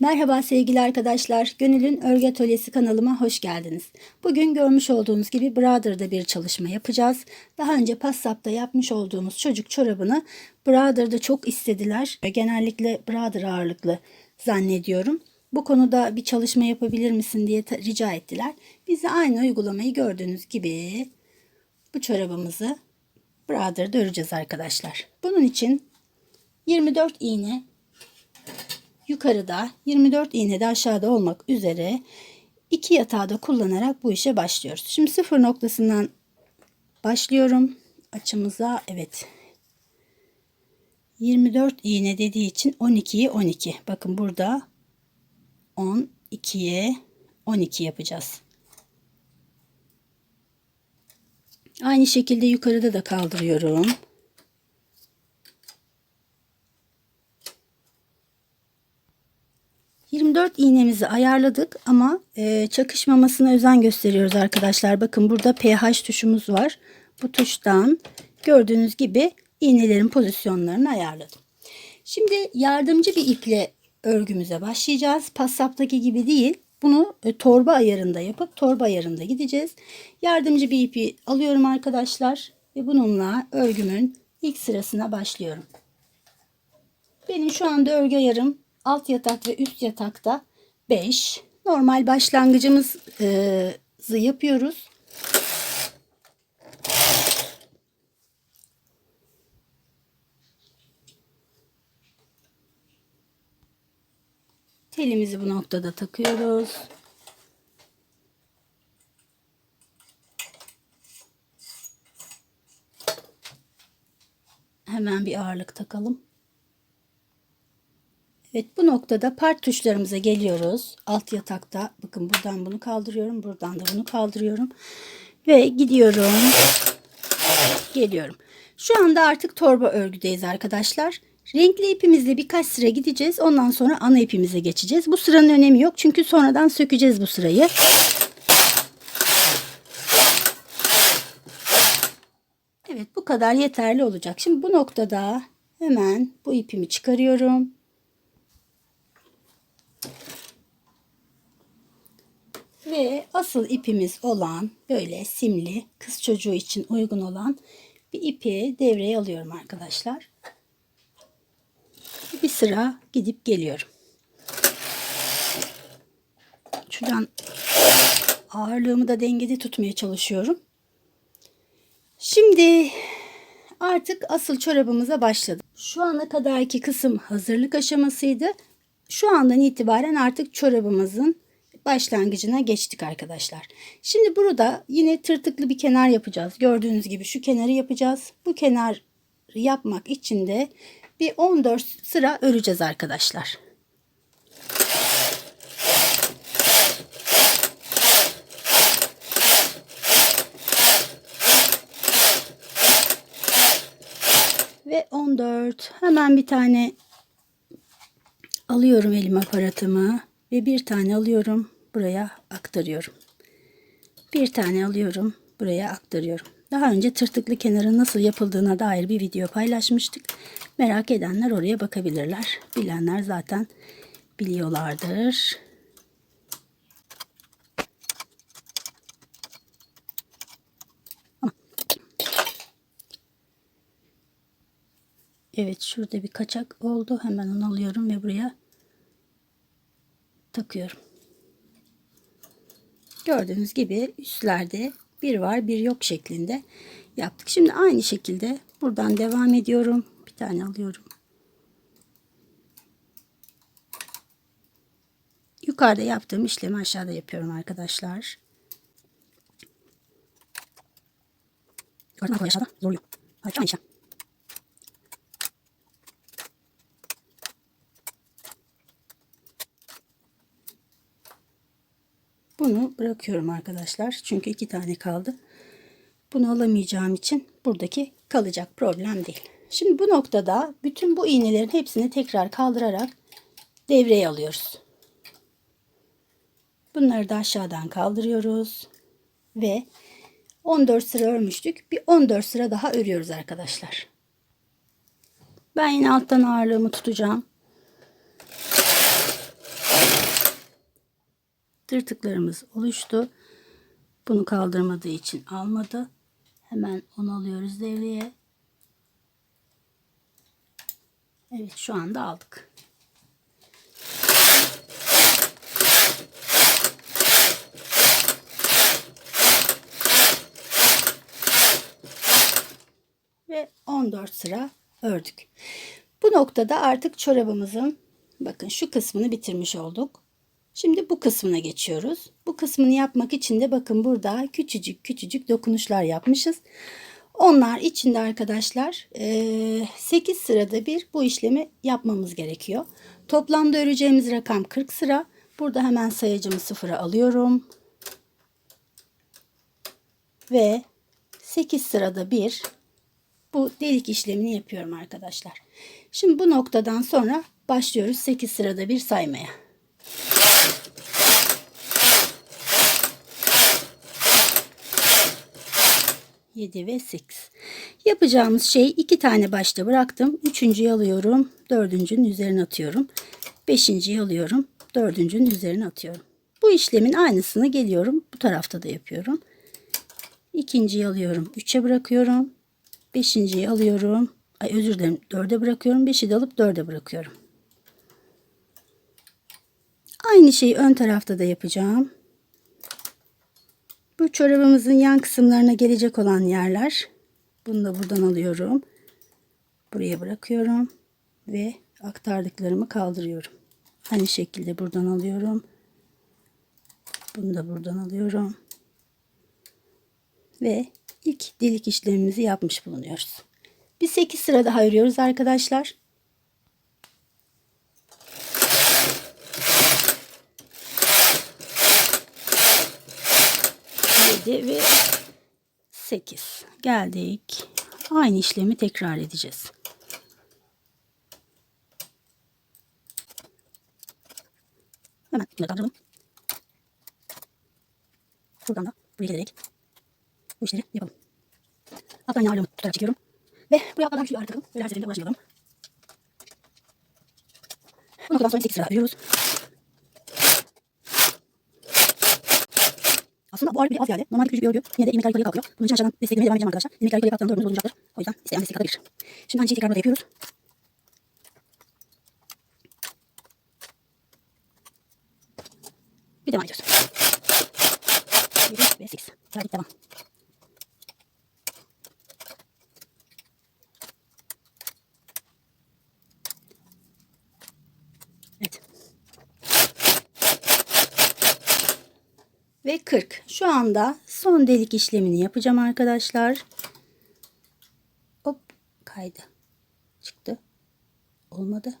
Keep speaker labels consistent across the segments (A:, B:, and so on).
A: Merhaba sevgili arkadaşlar. Gönül'ün Örgü Atölyesi kanalıma hoş geldiniz. Bugün görmüş olduğunuz gibi Brother'da bir çalışma yapacağız. Daha önce Passap'ta yapmış olduğumuz çocuk çorabını Brother'da çok istediler. Genellikle Brother ağırlıklı zannediyorum. Bu konuda bir çalışma yapabilir misin diye rica ettiler. Biz de aynı uygulamayı gördüğünüz gibi bu çorabımızı Brother'da öreceğiz arkadaşlar. Bunun için 24 iğne yukarıda 24 iğne de aşağıda olmak üzere iki yatağı da kullanarak bu işe başlıyoruz. Şimdi sıfır noktasından başlıyorum. Açımıza evet 24 iğne dediği için 12'yi 12. Bakın burada 12'ye 12 yapacağız. Aynı şekilde yukarıda da kaldırıyorum. ...24 iğnemizi ayarladık ama e, çakışmamasına özen gösteriyoruz arkadaşlar. Bakın burada pH tuşumuz var. Bu tuştan gördüğünüz gibi iğnelerin pozisyonlarını ayarladım. Şimdi yardımcı bir iple örgümüze başlayacağız. Passap'taki gibi değil. Bunu e, torba ayarında yapıp torba ayarında gideceğiz. Yardımcı bir ipi alıyorum arkadaşlar. Ve bununla örgümün ilk sırasına başlıyorum. Benim şu anda örgü ayarım alt yatak ve üst yatakta 5. Normal başlangıcımızı yapıyoruz. Telimizi bu noktada takıyoruz. Hemen bir ağırlık takalım. Evet bu noktada part tuşlarımıza geliyoruz. Alt yatakta bakın buradan bunu kaldırıyorum. Buradan da bunu kaldırıyorum. Ve gidiyorum. Geliyorum. Şu anda artık torba örgüdeyiz arkadaşlar. Renkli ipimizle birkaç sıra gideceğiz. Ondan sonra ana ipimize geçeceğiz. Bu sıranın önemi yok. Çünkü sonradan sökeceğiz bu sırayı. Evet bu kadar yeterli olacak. Şimdi bu noktada hemen bu ipimi çıkarıyorum. Ve asıl ipimiz olan böyle simli kız çocuğu için uygun olan bir ipi devreye alıyorum arkadaşlar. Bir sıra gidip geliyorum. Şuradan ağırlığımı da dengede tutmaya çalışıyorum. Şimdi artık asıl çorabımıza başladık. Şu ana kadarki kısım hazırlık aşamasıydı. Şu andan itibaren artık çorabımızın başlangıcına geçtik arkadaşlar. Şimdi burada yine tırtıklı bir kenar yapacağız. Gördüğünüz gibi şu kenarı yapacağız. Bu kenar yapmak için de bir 14 sıra öreceğiz arkadaşlar. Ve 14. Hemen bir tane alıyorum elim aparatımı ve bir tane alıyorum buraya aktarıyorum. Bir tane alıyorum buraya aktarıyorum. Daha önce tırtıklı kenarın nasıl yapıldığına dair bir video paylaşmıştık. Merak edenler oraya bakabilirler. Bilenler zaten biliyorlardır. Evet şurada bir kaçak oldu. Hemen onu alıyorum ve buraya takıyorum. Gördüğünüz gibi üstlerde bir var bir yok şeklinde yaptık. Şimdi aynı şekilde buradan devam ediyorum. Bir tane alıyorum. Yukarıda yaptığım işlemi aşağıda yapıyorum arkadaşlar. Yukarıdan aşağıda zorluyor. Aynı işlem. Bunu bırakıyorum arkadaşlar. Çünkü iki tane kaldı. Bunu alamayacağım için buradaki kalacak problem değil. Şimdi bu noktada bütün bu iğnelerin hepsini tekrar kaldırarak devreye alıyoruz. Bunları da aşağıdan kaldırıyoruz. Ve 14 sıra örmüştük. Bir 14 sıra daha örüyoruz arkadaşlar. Ben yine alttan ağırlığımı tutacağım. Tırtıklarımız oluştu. Bunu kaldırmadığı için almadı. Hemen onu alıyoruz devreye. Evet şu anda aldık. Ve 14 sıra ördük. Bu noktada artık çorabımızın bakın şu kısmını bitirmiş olduk. Şimdi bu kısmına geçiyoruz. Bu kısmını yapmak için de bakın burada küçücük küçücük dokunuşlar yapmışız. Onlar içinde arkadaşlar 8 sırada bir bu işlemi yapmamız gerekiyor. Toplamda öreceğimiz rakam 40 sıra. Burada hemen sayacımı sıfıra alıyorum. Ve 8 sırada bir bu delik işlemini yapıyorum arkadaşlar. Şimdi bu noktadan sonra başlıyoruz 8 sırada bir saymaya. Yedi ve sekiz. Yapacağımız şey iki tane başta bıraktım. Üçüncüyü alıyorum. Dördüncünün üzerine atıyorum. Beşinciyi alıyorum. Dördüncünün üzerine atıyorum. Bu işlemin aynısını geliyorum. Bu tarafta da yapıyorum. İkinciyi alıyorum. Üçe bırakıyorum. Beşinciyi alıyorum. Ay özür dilerim. Dörde bırakıyorum. Beşi de alıp dörde bırakıyorum. Aynı şeyi ön tarafta da yapacağım. Bu çorabımızın yan kısımlarına gelecek olan yerler. Bunu da buradan alıyorum. Buraya bırakıyorum. Ve aktardıklarımı kaldırıyorum. Aynı şekilde buradan alıyorum. Bunu da buradan alıyorum. Ve ilk delik işlemimizi yapmış bulunuyoruz. Bir 8 sıra daha örüyoruz arkadaşlar. Yedi ve 8 geldik. Aynı işlemi tekrar edeceğiz. Hemen bunları kaldıralım. Buradan da buraya gelerek bu işleri yapalım. Alttan yine ağırlığımı tutarak çekiyorum. Ve bu yapmadan şöyle ağrı takalım. Böyle her seferinde uğraşmayalım. Bu noktadan sonra 8 sıra örüyoruz. Aslında bu ağrı bir az geldi. Normalde küçük bir örgü. Yine de ilmekler yukarıya kalkıyor. Bunun için aşağıdan desteklemeye devam edeceğim arkadaşlar. İlmekler yukarıya kalktığında örgümüz bozulacaktır. O yüzden isteyen destek atabilir. Şimdi aynı şeyi tekrar burada yapıyoruz. Bir devam ediyoruz. 7 ve 8. Sıradaki devam. Evet. Ve 40. Şu anda son delik işlemini yapacağım arkadaşlar. Hop kaydı. Çıktı. Olmadı.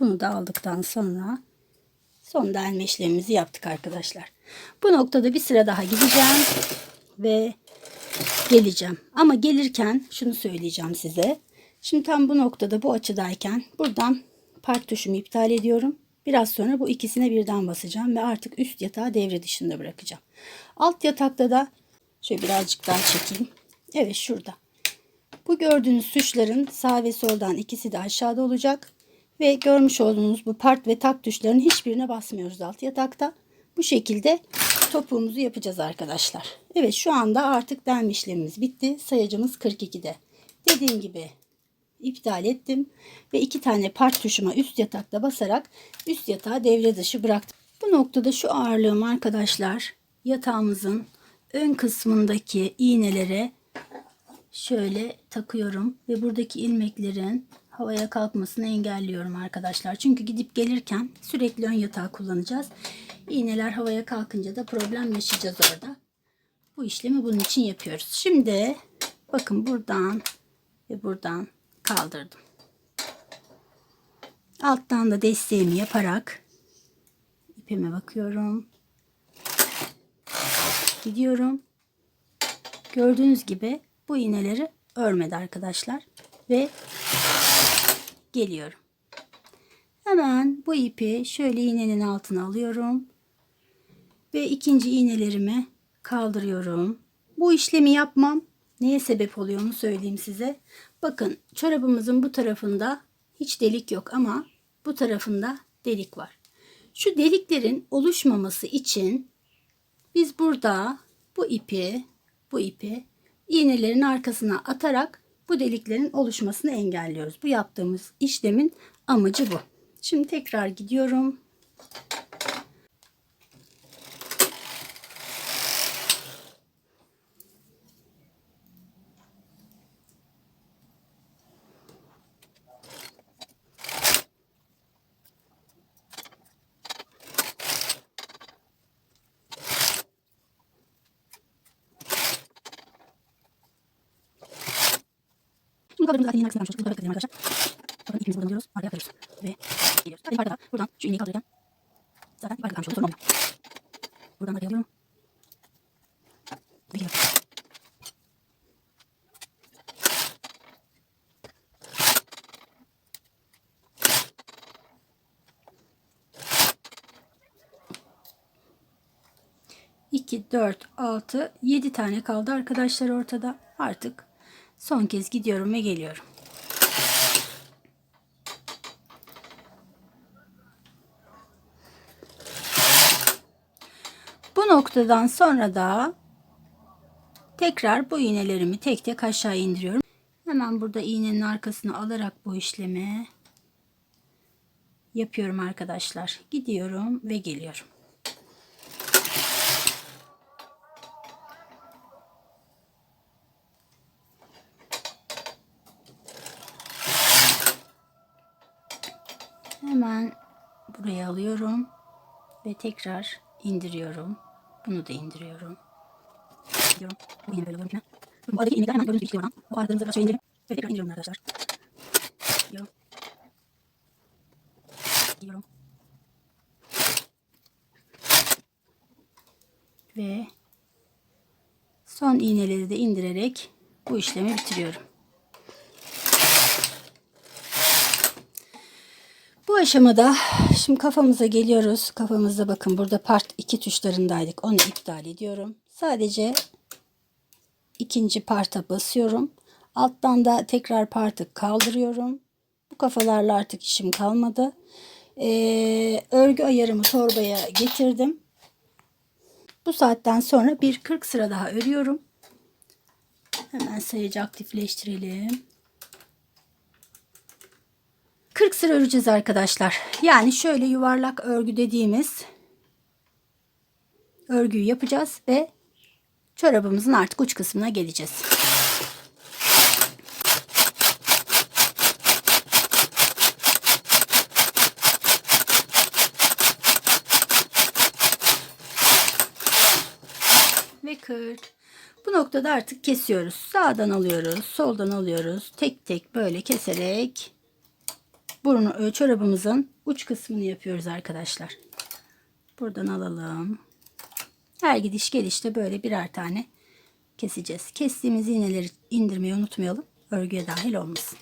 A: Bunu da aldıktan sonra son delme işlemimizi yaptık arkadaşlar. Bu noktada bir sıra daha gideceğim ve geleceğim. Ama gelirken şunu söyleyeceğim size. Şimdi tam bu noktada bu açıdayken buradan part tuşumu iptal ediyorum. Biraz sonra bu ikisine birden basacağım ve artık üst yatağı devre dışında bırakacağım. Alt yatakta da şöyle birazcık daha çekeyim. Evet şurada. Bu gördüğünüz tuşların sağ ve soldan ikisi de aşağıda olacak. Ve görmüş olduğunuz bu part ve tak tuşlarının hiçbirine basmıyoruz alt yatakta. Bu şekilde topuğumuzu yapacağız arkadaşlar. Evet şu anda artık delme işlemimiz bitti. Sayacımız 42'de. Dediğim gibi iptal ettim. Ve iki tane part tuşuma üst yatakta basarak üst yatağı devre dışı bıraktım. Bu noktada şu ağırlığım arkadaşlar yatağımızın ön kısmındaki iğnelere şöyle takıyorum ve buradaki ilmeklerin havaya kalkmasını engelliyorum arkadaşlar. Çünkü gidip gelirken sürekli ön yatağı kullanacağız. İğneler havaya kalkınca da problem yaşayacağız orada. Bu işlemi bunun için yapıyoruz. Şimdi bakın buradan ve buradan kaldırdım. Alttan da desteğimi yaparak ipime bakıyorum. gidiyorum. Gördüğünüz gibi bu iğneleri örmedi arkadaşlar. Ve geliyorum. Hemen bu ipi şöyle iğnenin altına alıyorum. Ve ikinci iğnelerimi kaldırıyorum. Bu işlemi yapmam neye sebep oluyor onu söyleyeyim size. Bakın çorabımızın bu tarafında hiç delik yok ama bu tarafında delik var. Şu deliklerin oluşmaması için biz burada bu ipi bu ipi iğnelerin arkasına atarak bu deliklerin oluşmasını engelliyoruz. Bu yaptığımız işlemin amacı bu. Şimdi tekrar gidiyorum. Şimdi kalıbımızı zaten yeni arkasına yapmıştık. Burada bekleyelim arkadaşlar. Bakın ipimizi buradan alıyoruz. Arkaya aktarıyoruz. Ve geliyoruz. Zaten yukarıda da buradan şu iğneyi kaldırırken zaten yukarıda kalmış oluyor. Sorun olmuyor. Buradan arkaya alıyorum. Ve. İki, dört, altı, yedi tane kaldı arkadaşlar ortada. Artık son kez gidiyorum ve geliyorum. Bu noktadan sonra da tekrar bu iğnelerimi tek tek aşağı indiriyorum. Hemen burada iğnenin arkasını alarak bu işlemi yapıyorum arkadaşlar. Gidiyorum ve geliyorum. Hemen buraya alıyorum ve tekrar indiriyorum. Bunu da indiriyorum. Diyorum. Bu yine böyle oluyor. Bu aradaki iğneler hemen gördüğünüz gibi oradan. Bu aralarımızı aşağı indirelim. Ve tekrar indiriyorum arkadaşlar. Diyorum. Diyorum. Ve son iğneleri de indirerek bu işlemi bitiriyorum. Aşamada şimdi kafamıza geliyoruz. Kafamızda bakın burada part 2 tuşlarındaydık. Onu iptal ediyorum. Sadece ikinci parta basıyorum. Alttan da tekrar partı kaldırıyorum. Bu kafalarla artık işim kalmadı. Ee, örgü ayarımı torbaya getirdim. Bu saatten sonra bir 40 sıra daha örüyorum. Hemen sayacı aktifleştirelim. 40 sıra öreceğiz arkadaşlar. Yani şöyle yuvarlak örgü dediğimiz örgüyü yapacağız ve çorabımızın artık uç kısmına geleceğiz. Ve 40. Bu noktada artık kesiyoruz. Sağdan alıyoruz, soldan alıyoruz. Tek tek böyle keserek burnu çorabımızın uç kısmını yapıyoruz arkadaşlar. Buradan alalım. Her gidiş gelişte böyle birer tane keseceğiz. Kestiğimiz iğneleri indirmeyi unutmayalım. Örgüye dahil olmasın.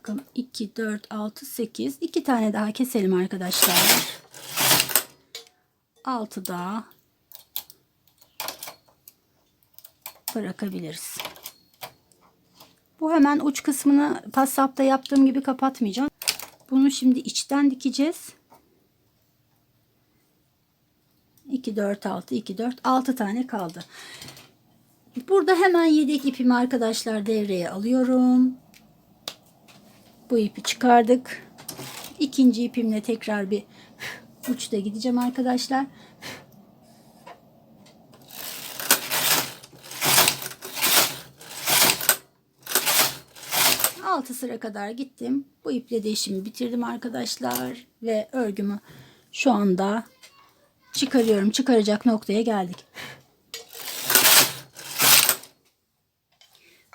A: Bakın 2, 4, 6, 8. 2 tane daha keselim arkadaşlar. 6 daha bırakabiliriz. Bu hemen uç kısmını pasapta yaptığım gibi kapatmayacağım. Bunu şimdi içten dikeceğiz. 2, 4, 6, 2, 4, 6 tane kaldı. Burada hemen yedek ipimi arkadaşlar devreye alıyorum. Bu ipi çıkardık. İkinci ipimle tekrar bir uçta gideceğim arkadaşlar. Altı sıra kadar gittim. Bu iple de işimi bitirdim arkadaşlar. Ve örgümü şu anda çıkarıyorum. Çıkaracak noktaya geldik.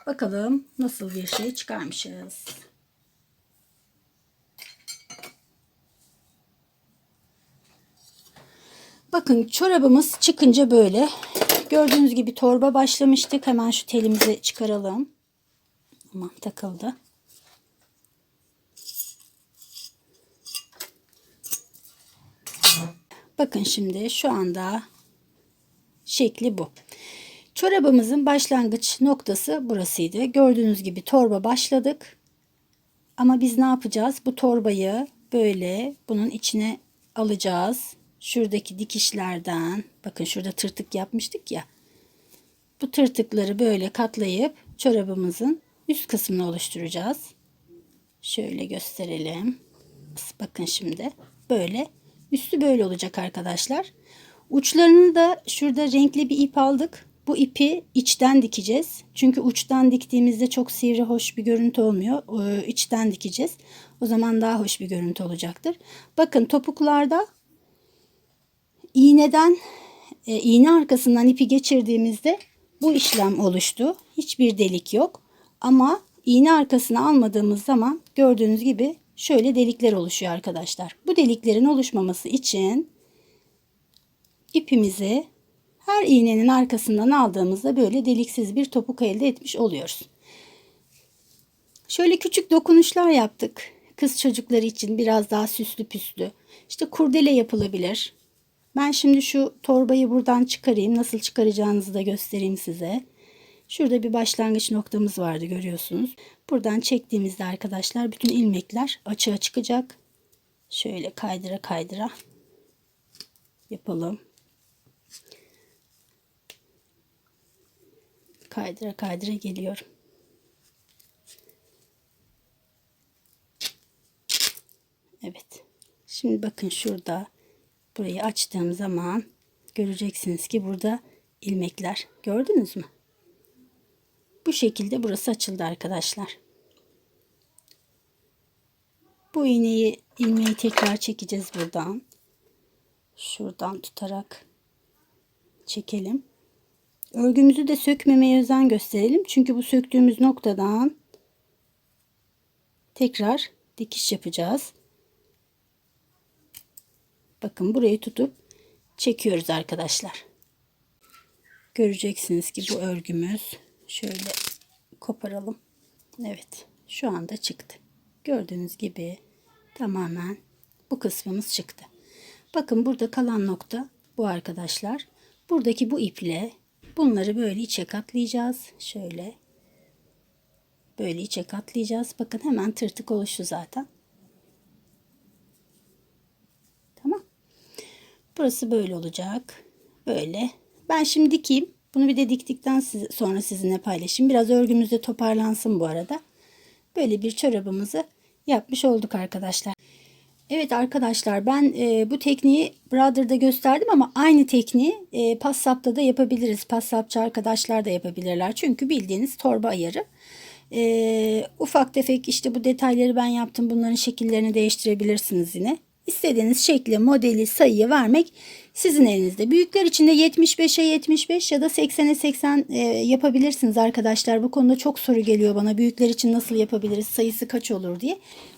A: Bakalım nasıl bir şey çıkarmışız. Bakın çorabımız çıkınca böyle. Gördüğünüz gibi torba başlamıştık. Hemen şu telimizi çıkaralım. Aman takıldı. Bakın şimdi şu anda şekli bu. Çorabımızın başlangıç noktası burasıydı. Gördüğünüz gibi torba başladık. Ama biz ne yapacağız? Bu torbayı böyle bunun içine alacağız. Şuradaki dikişlerden bakın şurada tırtık yapmıştık ya. Bu tırtıkları böyle katlayıp çorabımızın üst kısmını oluşturacağız. Şöyle gösterelim. Bakın şimdi böyle üstü böyle olacak arkadaşlar. Uçlarını da şurada renkli bir ip aldık. Bu ipi içten dikeceğiz. Çünkü uçtan diktiğimizde çok sivri hoş bir görüntü olmuyor. Ee, içten dikeceğiz. O zaman daha hoş bir görüntü olacaktır. Bakın topuklarda iğneden e, iğne arkasından ipi geçirdiğimizde bu işlem oluştu. Hiçbir delik yok. Ama iğne arkasına almadığımız zaman gördüğünüz gibi şöyle delikler oluşuyor arkadaşlar. Bu deliklerin oluşmaması için ipimizi her iğnenin arkasından aldığımızda böyle deliksiz bir topuk elde etmiş oluyoruz. Şöyle küçük dokunuşlar yaptık. Kız çocukları için biraz daha süslü püslü. İşte kurdele yapılabilir. Ben şimdi şu torbayı buradan çıkarayım. Nasıl çıkaracağınızı da göstereyim size. Şurada bir başlangıç noktamız vardı görüyorsunuz. Buradan çektiğimizde arkadaşlar bütün ilmekler açığa çıkacak. Şöyle kaydıra kaydıra yapalım. Kaydıra kaydıra geliyorum. Evet. Şimdi bakın şurada burayı açtığım zaman göreceksiniz ki burada ilmekler gördünüz mü? Bu şekilde burası açıldı arkadaşlar. Bu iğneyi ilmeği tekrar çekeceğiz buradan. Şuradan tutarak çekelim. Örgümüzü de sökmemeye özen gösterelim. Çünkü bu söktüğümüz noktadan tekrar dikiş yapacağız. Bakın burayı tutup çekiyoruz arkadaşlar. Göreceksiniz ki bu örgümüz şöyle koparalım. Evet şu anda çıktı. Gördüğünüz gibi tamamen bu kısmımız çıktı. Bakın burada kalan nokta bu arkadaşlar. Buradaki bu iple bunları böyle içe katlayacağız. Şöyle böyle içe katlayacağız. Bakın hemen tırtık oluştu zaten. Burası böyle olacak. Böyle. Ben şimdi dikeyim. Bunu bir de diktikten sonra sizinle paylaşayım. Biraz örgümüzde toparlansın bu arada. Böyle bir çorabımızı yapmış olduk arkadaşlar. Evet arkadaşlar ben e, bu tekniği Brother'da gösterdim ama aynı tekniği e, Passap'ta da yapabiliriz. Passapçı arkadaşlar da yapabilirler. Çünkü bildiğiniz torba ayarı. E, ufak tefek işte bu detayları ben yaptım. Bunların şekillerini değiştirebilirsiniz yine. İstediğiniz şekli, modeli, sayıyı vermek sizin elinizde. Büyükler için de 75'e 75 ya da 80'e 80 e, yapabilirsiniz arkadaşlar. Bu konuda çok soru geliyor bana. Büyükler için nasıl yapabiliriz? Sayısı kaç olur diye.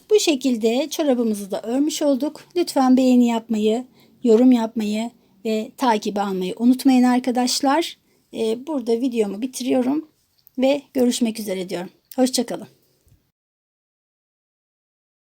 A: Bu şekilde çorabımızı da örmüş olduk. Lütfen beğeni yapmayı, yorum yapmayı ve takip almayı unutmayın arkadaşlar. E, burada videomu bitiriyorum ve görüşmek üzere diyorum. Hoşçakalın.